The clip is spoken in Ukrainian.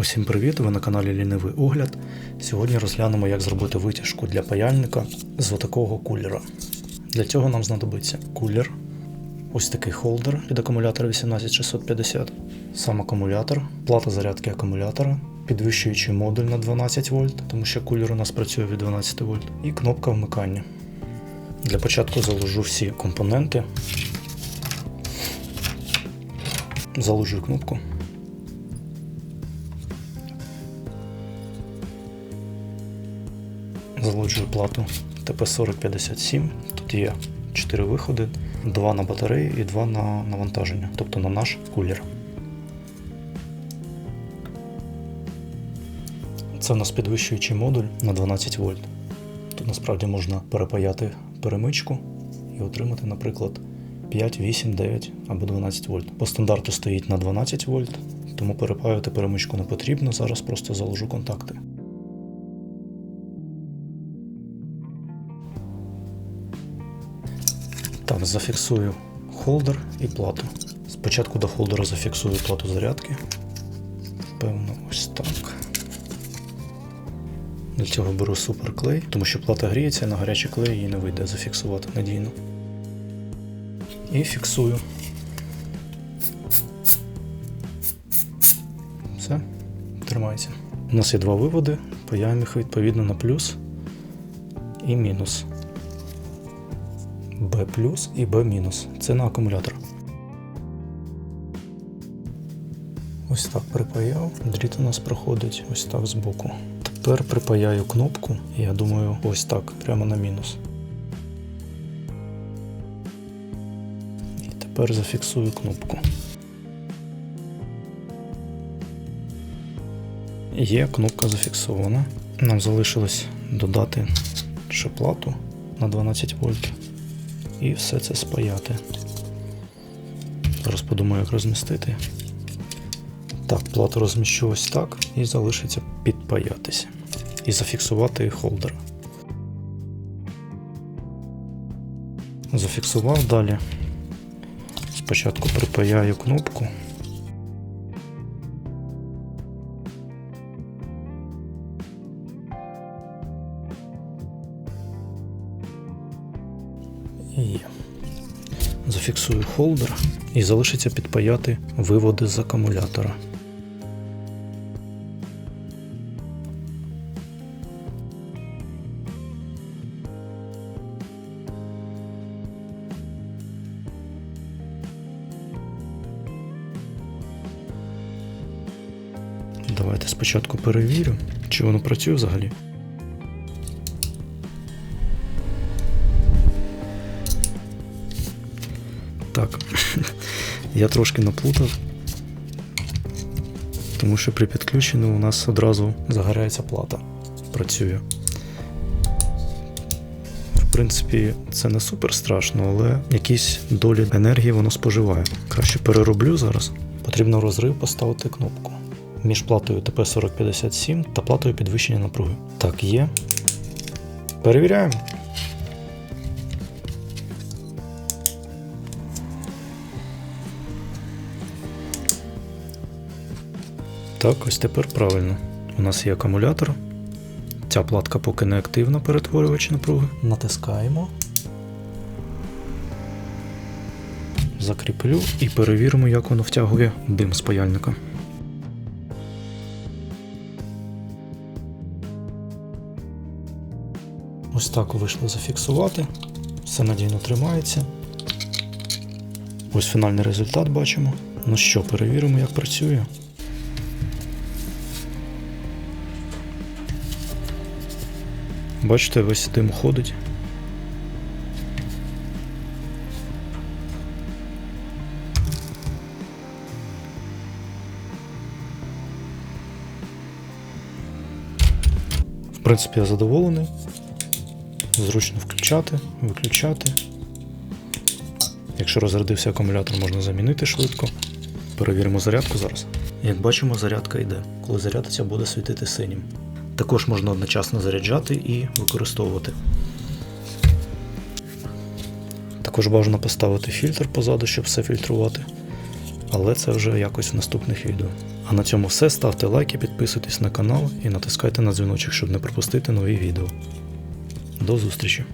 Усім привіт! Ви на каналі Лінивий Огляд. Сьогодні розглянемо, як зробити витяжку для паяльника з отакого кулера. Для цього нам знадобиться кулер, ось такий холдер від акумулятора 18650, сам акумулятор, плата зарядки акумулятора, підвищуючий модуль на 12 вольт, тому що кулер у нас працює від 12 вольт, і кнопка вмикання. Для початку заложу всі компоненти. Заложу кнопку. Залоджую плату ТП-4057. Тут є 4 виходи, 2 на батареї і 2 на навантаження, тобто на наш кулер. Це у нас підвищуючий модуль на 12 вольт. Тут насправді можна перепаяти перемичку і отримати, наприклад, 5, 8, 9 або 12 вольт. По стандарту стоїть на 12 вольт, тому перепаювати перемичку не потрібно. Зараз просто заложу контакти. Так, зафіксую холдер і плату. Спочатку до холдера зафіксую плату зарядки. Певно, ось так. Для цього беру суперклей, тому що плата гріється, на гарячий клей її не вийде зафіксувати надійно. І фіксую. Все, тримається. У нас є два виводи, паяємо їх відповідно на плюс і мінус. B і B. Це на акумулятор. Ось так припаяв. Дріт у нас проходить ось так збоку. Тепер припаяю кнопку, я думаю, ось так, прямо на мінус. І тепер зафіксую кнопку. Є кнопка зафіксована. Нам залишилось додати ще плату на 12 вольт і все це спаяти. Зараз подумаю, як розмістити. Так, плату розміщу ось так і залишиться підпаятися. І зафіксувати холдер. Зафіксував далі. Спочатку припаяю кнопку. Є. Зафіксую холдер і залишиться підпаяти виводи з акумулятора. Давайте спочатку перевірю, чи воно працює взагалі. Так, я трошки наплутав, тому що при підключенні у нас одразу загорається плата. Працює. В принципі, це не супер страшно, але якісь долі енергії воно споживає. Краще перероблю зараз. Потрібно розрив поставити кнопку між платою ТП-4057 та платою підвищення напруги. Так, є. Перевіряємо. Так, ось тепер правильно. У нас є акумулятор. Ця платка поки не активна перетворювач напруги. Натискаємо. Закріплю і перевіримо, як воно втягує дим з паяльника. Ось так вийшло зафіксувати. Все надійно тримається. Ось фінальний результат бачимо. Ну що, перевіримо, як працює. Бачите, весь дим ходить. В принципі, я задоволений. Зручно включати, виключати. Якщо розрядився акумулятор, можна замінити швидко. Перевіримо зарядку зараз. Як бачимо, зарядка йде. Коли зарядиться, буде світити синім. Також можна одночасно заряджати і використовувати. Також бажано поставити фільтр позаду, щоб все фільтрувати. але це вже якось в наступних відео. А на цьому все. Ставте лайки, підписуйтесь на канал і натискайте на дзвіночок, щоб не пропустити нові відео. До зустрічі!